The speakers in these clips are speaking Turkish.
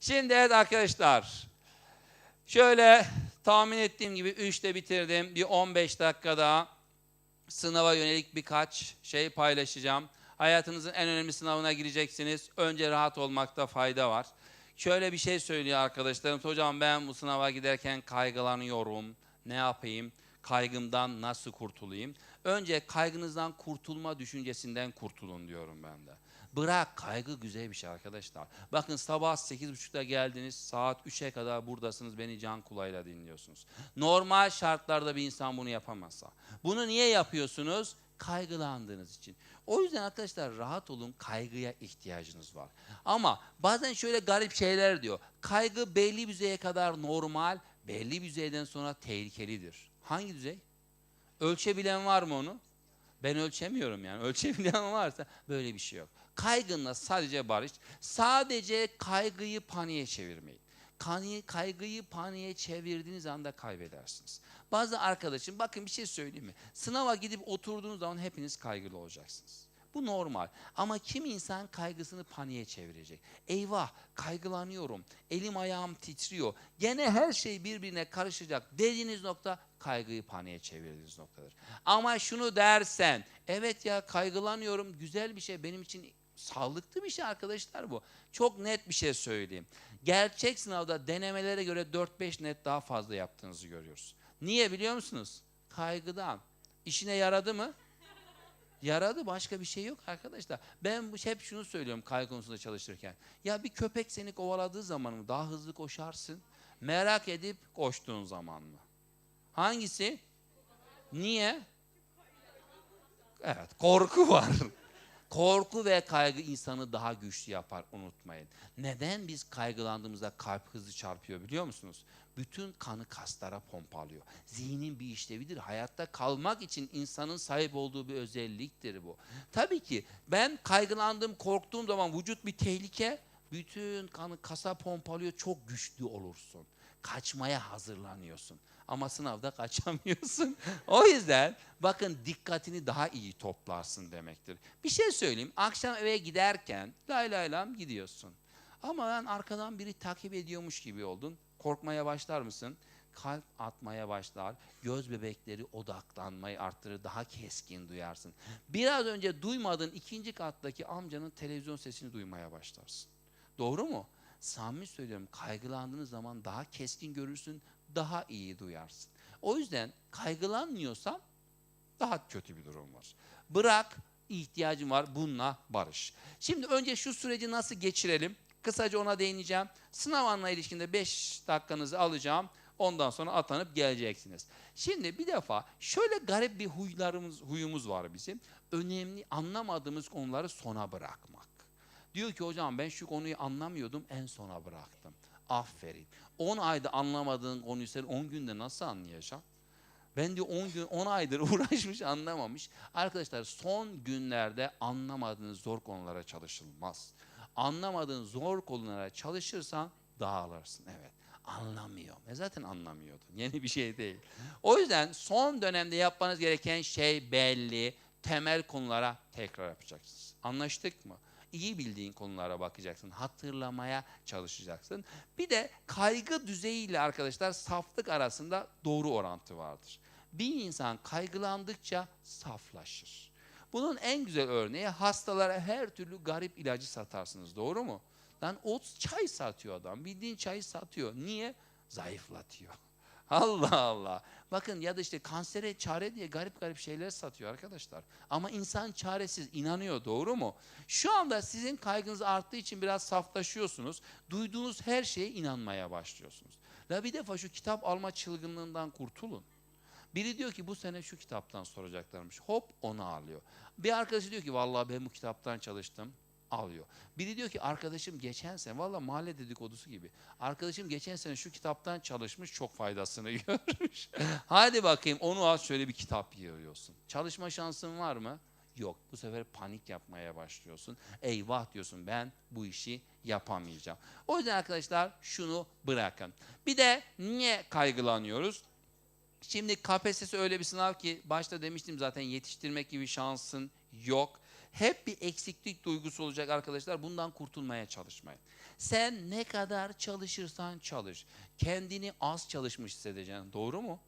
Şimdi evet arkadaşlar. Şöyle tahmin ettiğim gibi 3'te bitirdim. Bir 15 dakikada sınava yönelik birkaç şey paylaşacağım. Hayatınızın en önemli sınavına gireceksiniz. Önce rahat olmakta fayda var. Şöyle bir şey söylüyor arkadaşlarım. Hocam ben bu sınava giderken kaygılanıyorum. Ne yapayım? Kaygımdan nasıl kurtulayım? Önce kaygınızdan kurtulma düşüncesinden kurtulun diyorum ben de. Bırak kaygı güzel bir şey arkadaşlar. Bakın sabah 8.30'da geldiniz saat 3'e kadar buradasınız beni can kulağıyla dinliyorsunuz. Normal şartlarda bir insan bunu yapamazsa. Bunu niye yapıyorsunuz? Kaygılandığınız için. O yüzden arkadaşlar rahat olun kaygıya ihtiyacınız var. Ama bazen şöyle garip şeyler diyor. Kaygı belli bir düzeye kadar normal, belli bir düzeyden sonra tehlikelidir. Hangi düzey? Ölçebilen var mı onu? Ben ölçemiyorum yani. Ölçebilen varsa böyle bir şey yok. Kaygınla sadece barış. Sadece kaygıyı paniğe çevirmeyin. Kani- Kaygıyı paniğe çevirdiğiniz anda kaybedersiniz. Bazı arkadaşım bakın bir şey söyleyeyim mi? Sınava gidip oturduğunuz zaman hepiniz kaygılı olacaksınız. Bu normal. Ama kim insan kaygısını paniğe çevirecek? Eyvah kaygılanıyorum. Elim ayağım titriyor. Gene her şey birbirine karışacak dediğiniz nokta kaygıyı paniğe çevirdiğiniz noktadır. Ama şunu dersen, evet ya kaygılanıyorum güzel bir şey benim için sağlıklı bir şey arkadaşlar bu. Çok net bir şey söyleyeyim. Gerçek sınavda denemelere göre 4-5 net daha fazla yaptığınızı görüyoruz. Niye biliyor musunuz? Kaygıdan. İşine yaradı mı? Yaradı başka bir şey yok arkadaşlar. Ben hep şunu söylüyorum kaygı konusunda çalışırken. Ya bir köpek seni kovaladığı zaman mı daha hızlı koşarsın? Merak edip koştuğun zaman mı? Hangisi? Niye? Evet, korku var. Korku ve kaygı insanı daha güçlü yapar unutmayın. Neden biz kaygılandığımızda kalp hızlı çarpıyor biliyor musunuz? Bütün kanı kaslara pompalıyor. Zihnin bir işlevidir. Hayatta kalmak için insanın sahip olduğu bir özelliktir bu. Tabii ki ben kaygılandım, korktuğum zaman vücut bir tehlike. Bütün kanı kasa pompalıyor. Çok güçlü olursun. Kaçmaya hazırlanıyorsun. Ama sınavda kaçamıyorsun. o yüzden bakın dikkatini daha iyi toplarsın demektir. Bir şey söyleyeyim. Akşam eve giderken lay lay lam gidiyorsun. Ama ben arkadan biri takip ediyormuş gibi oldun. Korkmaya başlar mısın? Kalp atmaya başlar. Göz bebekleri odaklanmayı arttırır. Daha keskin duyarsın. Biraz önce duymadığın ikinci kattaki amcanın televizyon sesini duymaya başlarsın. Doğru mu? Samimi söylüyorum kaygılandığınız zaman daha keskin görürsün, daha iyi duyarsın. O yüzden kaygılanmıyorsan daha kötü bir durum var. Bırak ihtiyacın var bununla barış. Şimdi önce şu süreci nasıl geçirelim? Kısaca ona değineceğim. Sınav anla ilişkinde 5 dakikanızı alacağım. Ondan sonra atanıp geleceksiniz. Şimdi bir defa şöyle garip bir huylarımız, huyumuz var bizim. Önemli anlamadığımız konuları sona bırakmak. Diyor ki hocam ben şu konuyu anlamıyordum en sona bıraktım. Aferin. 10 ayda anlamadığın konuyu sen 10 günde nasıl anlayacaksın? Ben diyor 10 gün 10 aydır uğraşmış anlamamış. Arkadaşlar son günlerde anlamadığınız zor konulara çalışılmaz. Anlamadığın zor konulara çalışırsan dağılırsın. Evet. Anlamıyor. E zaten anlamıyordun. Yeni bir şey değil. O yüzden son dönemde yapmanız gereken şey belli. Temel konulara tekrar yapacaksınız. Anlaştık mı? İyi bildiğin konulara bakacaksın. Hatırlamaya çalışacaksın. Bir de kaygı düzeyiyle arkadaşlar saflık arasında doğru orantı vardır. Bir insan kaygılandıkça saflaşır. Bunun en güzel örneği hastalara her türlü garip ilacı satarsınız. Doğru mu? Lan o çay satıyor adam. Bildiğin çayı satıyor. Niye? Zayıflatıyor. Allah Allah. Bakın ya da işte kansere çare diye garip garip şeyler satıyor arkadaşlar. Ama insan çaresiz inanıyor doğru mu? Şu anda sizin kaygınız arttığı için biraz saflaşıyorsunuz. Duyduğunuz her şeye inanmaya başlıyorsunuz. La bir defa şu kitap alma çılgınlığından kurtulun. Biri diyor ki bu sene şu kitaptan soracaklarmış. Hop onu alıyor. Bir arkadaşı diyor ki vallahi ben bu kitaptan çalıştım alıyor. Biri diyor ki arkadaşım geçen sene valla mahalle dedikodusu gibi. Arkadaşım geçen sene şu kitaptan çalışmış çok faydasını görmüş. Hadi bakayım onu al şöyle bir kitap yığıyorsun. Çalışma şansın var mı? Yok. Bu sefer panik yapmaya başlıyorsun. Eyvah diyorsun ben bu işi yapamayacağım. O yüzden arkadaşlar şunu bırakın. Bir de niye kaygılanıyoruz? Şimdi KPSS öyle bir sınav ki başta demiştim zaten yetiştirmek gibi şansın yok. Hep bir eksiklik duygusu olacak arkadaşlar. Bundan kurtulmaya çalışmayın. Sen ne kadar çalışırsan çalış. Kendini az çalışmış hissedeceksin. Doğru mu?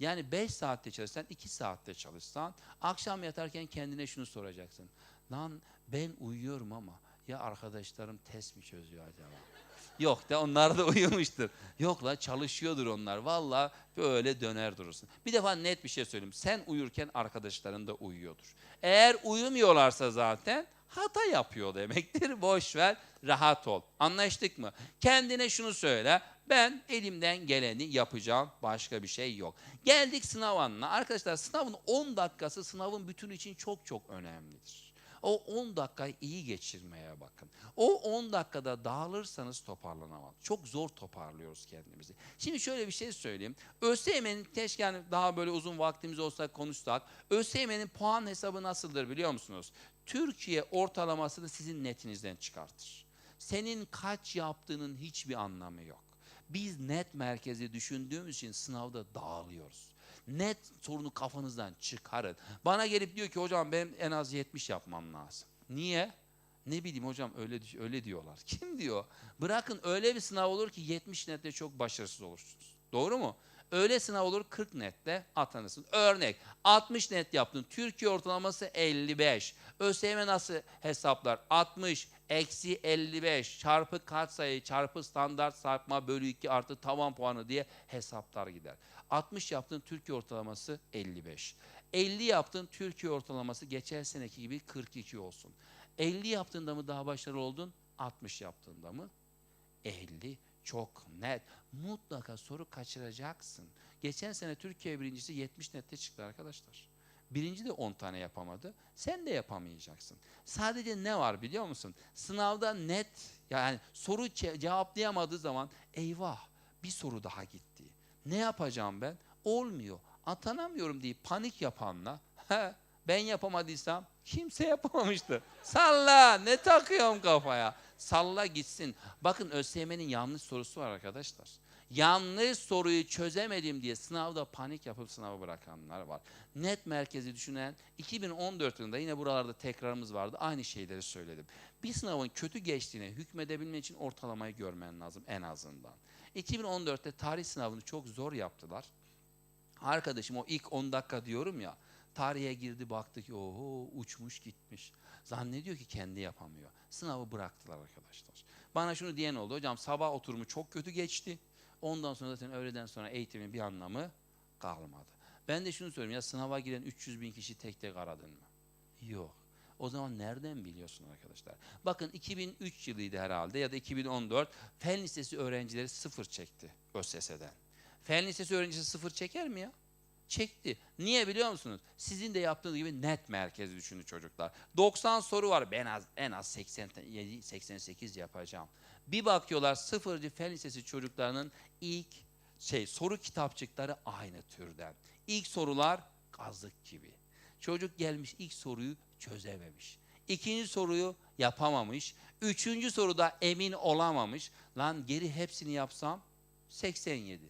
Yani 5 saatte çalışsan, 2 saatte çalışsan, akşam yatarken kendine şunu soracaksın. Lan ben uyuyorum ama ya arkadaşlarım test mi çözüyor acaba? Yok da onlar da uyumuştur. Yok la çalışıyordur onlar. Valla böyle döner durursun. Bir defa net bir şey söyleyeyim. Sen uyurken arkadaşların da uyuyordur. Eğer uyumuyorlarsa zaten hata yapıyor demektir. Boş ver, rahat ol. Anlaştık mı? Kendine şunu söyle. Ben elimden geleni yapacağım. Başka bir şey yok. Geldik sınav anına. Arkadaşlar sınavın 10 dakikası sınavın bütünü için çok çok önemlidir. O 10 dakikayı iyi geçirmeye bakın. O 10 dakikada dağılırsanız toparlanamaz. Çok zor toparlıyoruz kendimizi. Şimdi şöyle bir şey söyleyeyim. ÖSYM'nin keşke yani daha böyle uzun vaktimiz olsa konuşsak. ÖSYM'nin puan hesabı nasıldır biliyor musunuz? Türkiye ortalamasını sizin netinizden çıkartır. Senin kaç yaptığının hiçbir anlamı yok. Biz net merkezi düşündüğümüz için sınavda dağılıyoruz. Net sorunu kafanızdan çıkarın. Bana gelip diyor ki hocam benim en az 70 yapmam lazım. Niye? Ne bileyim hocam öyle öyle diyorlar. Kim diyor? Bırakın öyle bir sınav olur ki 70 netle çok başarısız olursunuz. Doğru mu? Öyle sınav olur 40 netle atanırsın. Örnek 60 net yaptın. Türkiye ortalaması 55. ÖSYM nasıl hesaplar? 60 eksi 55 çarpı katsayı çarpı standart sapma bölü 2 artı tavan puanı diye hesaplar gider. 60 yaptın Türkiye ortalaması 55. 50 yaptın Türkiye ortalaması geçen seneki gibi 42 olsun. 50 yaptığında mı daha başarılı oldun? 60 yaptığında mı? 50 çok net. Mutlaka soru kaçıracaksın. Geçen sene Türkiye birincisi 70 nette çıktı arkadaşlar. Birinci de 10 tane yapamadı. Sen de yapamayacaksın. Sadece ne var biliyor musun? Sınavda net yani soru ce- cevaplayamadığı zaman eyvah bir soru daha gitti. Ne yapacağım ben? Olmuyor. Atanamıyorum diye panik yapanla "He, ben yapamadıysam kimse yapamamıştır. Salla ne takıyorum kafaya. Salla gitsin. Bakın ÖSYM'nin yanlış sorusu var arkadaşlar. Yanlış soruyu çözemedim diye sınavda panik yapıp sınavı bırakanlar var. Net merkezi düşünen 2014 yılında yine buralarda tekrarımız vardı. Aynı şeyleri söyledim. Bir sınavın kötü geçtiğine hükmedebilmek için ortalamayı görmen lazım en azından. 2014'te tarih sınavını çok zor yaptılar. Arkadaşım o ilk 10 dakika diyorum ya tarihe girdi baktı ki oho uçmuş gitmiş. Zannediyor ki kendi yapamıyor. Sınavı bıraktılar arkadaşlar. Bana şunu diyen oldu hocam sabah oturumu çok kötü geçti. Ondan sonra zaten öğleden sonra eğitimin bir anlamı kalmadı. Ben de şunu söyleyeyim ya sınava giren 300 bin kişi tek tek aradın mı? Yok. O zaman nereden biliyorsun arkadaşlar? Bakın 2003 yılıydı herhalde ya da 2014 fen lisesi öğrencileri sıfır çekti ÖSS'den. Fen lisesi öğrencisi sıfır çeker mi ya? Çekti. Niye biliyor musunuz? Sizin de yaptığınız gibi net merkezi düşünün çocuklar. 90 soru var. Ben az, en az 87 88 yapacağım. Bir bakıyorlar sıfırcı fen lisesi çocuklarının ilk şey soru kitapçıkları aynı türden. İlk sorular kazık gibi. Çocuk gelmiş ilk soruyu çözememiş. İkinci soruyu yapamamış. Üçüncü soruda emin olamamış. Lan geri hepsini yapsam 87.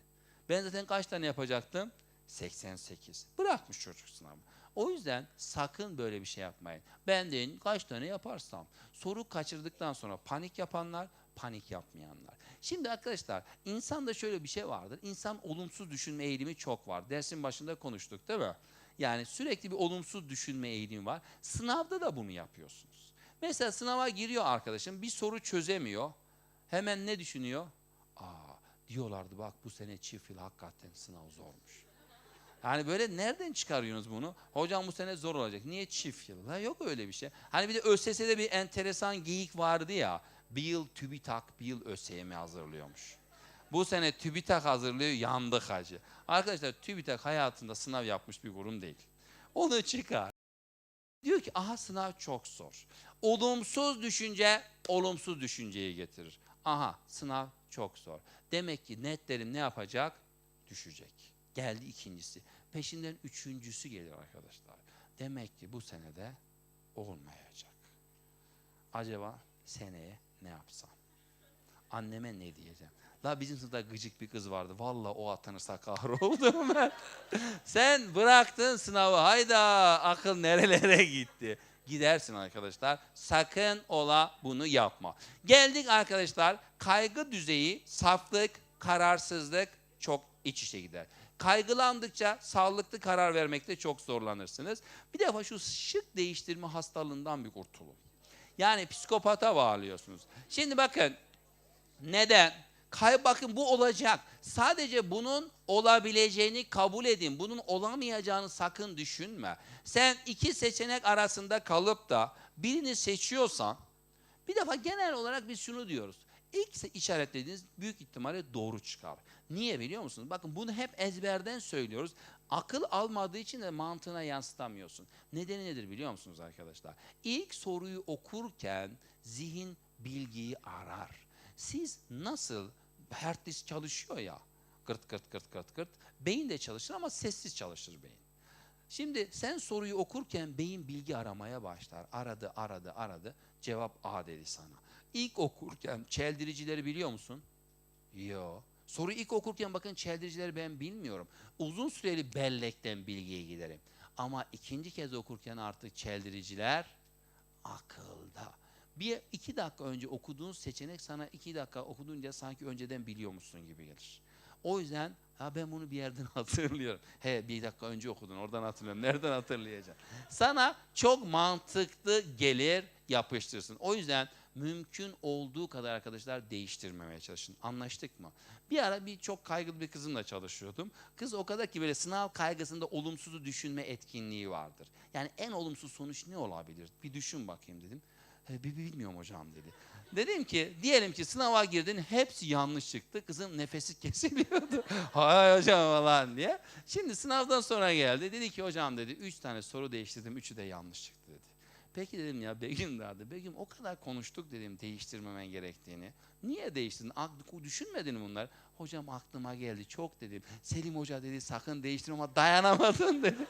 Ben zaten kaç tane yapacaktım? 88. Bırakmış çocuk sınavı. O yüzden sakın böyle bir şey yapmayın. Ben deyin kaç tane yaparsam. Soru kaçırdıktan sonra panik yapanlar, panik yapmayanlar. Şimdi arkadaşlar insanda şöyle bir şey vardır. İnsan olumsuz düşünme eğilimi çok var. Dersin başında konuştuk değil mi? Yani sürekli bir olumsuz düşünme eğilimi var. Sınavda da bunu yapıyorsunuz. Mesela sınava giriyor arkadaşım bir soru çözemiyor. Hemen ne düşünüyor? Aa diyorlardı bak bu sene çift yıl hakikaten sınav zormuş. Yani böyle nereden çıkarıyorsunuz bunu? Hocam bu sene zor olacak. Niye çift yıl? Ha, yok öyle bir şey. Hani bir de ÖSS'de bir enteresan geyik vardı ya. Bir yıl TÜBİTAK, bir yıl ÖSYM hazırlıyormuş. Bu sene TÜBİTAK hazırlıyor, yandık hacı. Arkadaşlar TÜBİTAK hayatında sınav yapmış bir kurum değil. Onu çıkar. Diyor ki aha sınav çok zor. Olumsuz düşünce olumsuz düşünceyi getirir. Aha sınav çok zor. Demek ki netlerim ne yapacak? Düşecek. Geldi ikincisi. Peşinden üçüncüsü geliyor arkadaşlar. Demek ki bu senede olmayacak. Acaba seneye ne yapsam? Anneme ne diyeceğim? La bizim sınıfta gıcık bir kız vardı. Valla o atanırsa kahroldum ben. Sen bıraktın sınavı. Hayda akıl nerelere gitti. gidersin arkadaşlar. Sakın ola bunu yapma. Geldik arkadaşlar kaygı düzeyi, saflık, kararsızlık çok iç içe gider. Kaygılandıkça sağlıklı karar vermekte çok zorlanırsınız. Bir defa şu şık değiştirme hastalığından bir kurtulun. Yani psikopata bağlıyorsunuz. Şimdi bakın neden? Kay bakın bu olacak. Sadece bunun olabileceğini kabul edin. Bunun olamayacağını sakın düşünme. Sen iki seçenek arasında kalıp da birini seçiyorsan bir defa genel olarak biz şunu diyoruz. İlk işaretlediğiniz büyük ihtimalle doğru çıkar. Niye biliyor musunuz? Bakın bunu hep ezberden söylüyoruz. Akıl almadığı için de mantığına yansıtamıyorsun. Nedeni nedir biliyor musunuz arkadaşlar? İlk soruyu okurken zihin bilgiyi arar. Siz nasıl hard disk çalışıyor ya gırt gırt gırt gırt gırt beyin de çalışır ama sessiz çalışır beyin. Şimdi sen soruyu okurken beyin bilgi aramaya başlar. Aradı, aradı, aradı. Cevap A dedi sana. İlk okurken çeldiricileri biliyor musun? Yo. Soru ilk okurken bakın çeldiricileri ben bilmiyorum. Uzun süreli bellekten bilgiye giderim. Ama ikinci kez okurken artık çeldiriciler akılda. Bir iki dakika önce okuduğun seçenek sana iki dakika okuduğunca sanki önceden biliyormuşsun gibi gelir. O yüzden ha ben bunu bir yerden hatırlıyorum. He bir dakika önce okudun oradan hatırlıyorum. Nereden hatırlayacağım? Sana çok mantıklı gelir yapıştırsın. O yüzden mümkün olduğu kadar arkadaşlar değiştirmemeye çalışın. Anlaştık mı? Bir ara bir çok kaygılı bir kızımla çalışıyordum. Kız o kadar ki böyle sınav kaygısında olumsuzu düşünme etkinliği vardır. Yani en olumsuz sonuç ne olabilir? Bir düşün bakayım dedim. "E, bilmiyorum hocam dedi. Dedim ki diyelim ki sınava girdin hepsi yanlış çıktı. Kızın nefesi kesiliyordu. Hay hocam falan diye. Şimdi sınavdan sonra geldi. Dedi ki hocam dedi üç tane soru değiştirdim. Üçü de yanlış çıktı dedi. Peki dedim ya Begüm nerede? Begüm o kadar konuştuk dedim değiştirmemen gerektiğini. Niye değiştirdin? Aklı düşünmedin mi bunlar? Hocam aklıma geldi çok dedim. Selim Hoca dedi sakın değiştirme ama dayanamadın dedi.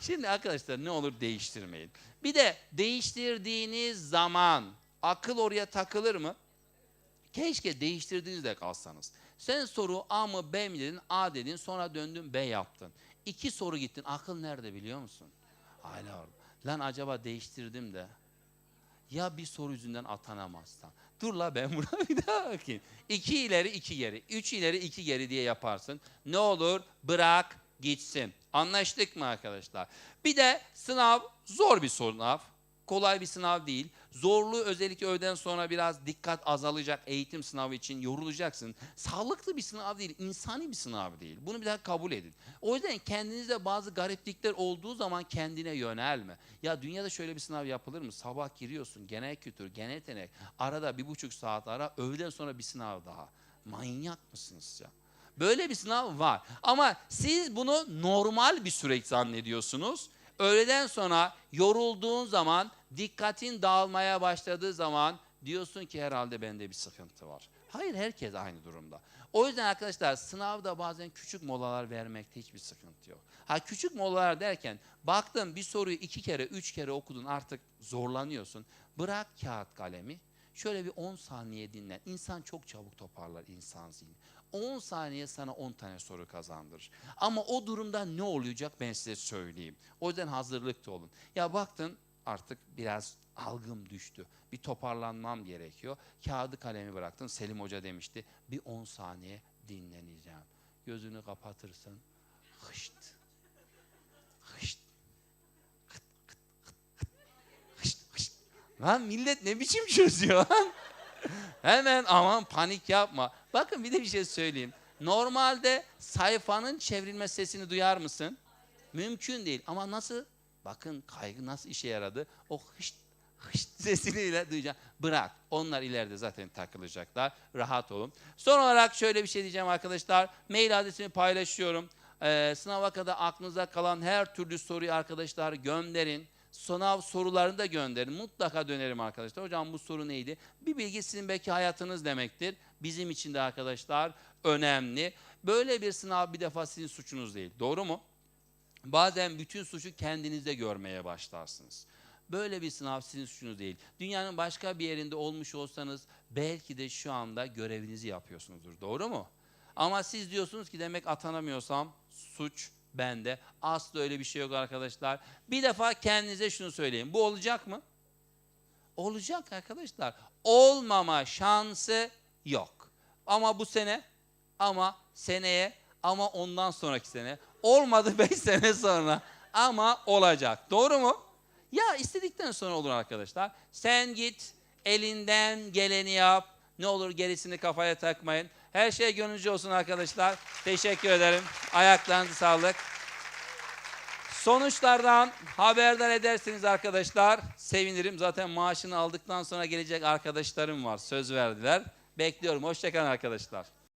Şimdi arkadaşlar ne olur değiştirmeyin. Bir de değiştirdiğiniz zaman akıl oraya takılır mı? Keşke değiştirdiğinizde kalsanız. Sen soru A mı B mi dedin? A dedin sonra döndün B yaptın. İki soru gittin. Akıl nerede biliyor musun? Hala orada. Lan acaba değiştirdim de ya bir soru yüzünden atanamazsam. Dur la ben buna bir daha bakayım. İki ileri iki geri. Üç ileri iki geri diye yaparsın. Ne olur bırak gitsin. Anlaştık mı arkadaşlar? Bir de sınav zor bir sınav. Kolay bir sınav değil. Zorluğu özellikle öğleden sonra biraz dikkat azalacak eğitim sınavı için yorulacaksın. Sağlıklı bir sınav değil, insani bir sınav değil. Bunu bir daha kabul edin. O yüzden kendinizde bazı gariplikler olduğu zaman kendine yönelme. Ya dünyada şöyle bir sınav yapılır mı? Sabah giriyorsun, genel kültür, genel yetenek. Arada bir buçuk saat ara, öğleden sonra bir sınav daha. Manyak mısınız ya? Böyle bir sınav var. Ama siz bunu normal bir süreç zannediyorsunuz. Öğleden sonra yorulduğun zaman, dikkatin dağılmaya başladığı zaman diyorsun ki herhalde bende bir sıkıntı var. Hayır herkes aynı durumda. O yüzden arkadaşlar sınavda bazen küçük molalar vermekte hiçbir sıkıntı yok. Ha küçük molalar derken baktın bir soruyu iki kere, üç kere okudun artık zorlanıyorsun. Bırak kağıt kalemi. Şöyle bir 10 saniye dinlen. İnsan çok çabuk toparlar insan zihni. 10 saniye sana 10 tane soru kazandırır. Ama o durumda ne olacak ben size söyleyeyim. O yüzden hazırlıklı olun. Ya baktın artık biraz algım düştü. Bir toparlanmam gerekiyor. Kağıdı kalemi bıraktın. Selim Hoca demişti. Bir 10 saniye dinleneceğim. Gözünü kapatırsın. Hışt. Hışt. Hıt, hıt. Hışt, hışt. Lan millet ne biçim çözüyor lan? Hemen aman panik yapma. Bakın bir de bir şey söyleyeyim. Normalde sayfanın çevrilme sesini duyar mısın? Mümkün değil. Ama nasıl? Bakın kaygı nasıl işe yaradı? O hışt hışt sesini duyacağım. Bırak. Onlar ileride zaten takılacaklar. Rahat olun. Son olarak şöyle bir şey diyeceğim arkadaşlar. Mail adresimi paylaşıyorum. Ee, sınava kadar aklınıza kalan her türlü soruyu arkadaşlar gönderin. Sınav sorularını da gönderin. Mutlaka dönerim arkadaşlar. Hocam bu soru neydi? Bir bilgi sizin belki hayatınız demektir. Bizim için de arkadaşlar önemli. Böyle bir sınav bir defa sizin suçunuz değil. Doğru mu? Bazen bütün suçu kendinizde görmeye başlarsınız. Böyle bir sınav sizin suçunuz değil. Dünyanın başka bir yerinde olmuş olsanız belki de şu anda görevinizi yapıyorsunuzdur. Doğru mu? Ama siz diyorsunuz ki demek atanamıyorsam suç bende. Asla öyle bir şey yok arkadaşlar. Bir defa kendinize şunu söyleyin. Bu olacak mı? Olacak arkadaşlar. Olmama şansı yok. Ama bu sene, ama seneye, ama ondan sonraki sene. Olmadı 5 sene sonra ama olacak. Doğru mu? Ya istedikten sonra olur arkadaşlar. Sen git, elinden geleni yap. Ne olur gerisini kafaya takmayın. Her şey gönlünüzce olsun arkadaşlar. Teşekkür ederim. Ayaklarınızı sağlık. Sonuçlardan haberdar edersiniz arkadaşlar. Sevinirim. Zaten maaşını aldıktan sonra gelecek arkadaşlarım var. Söz verdiler. Bekliyorum. Hoşçakalın arkadaşlar.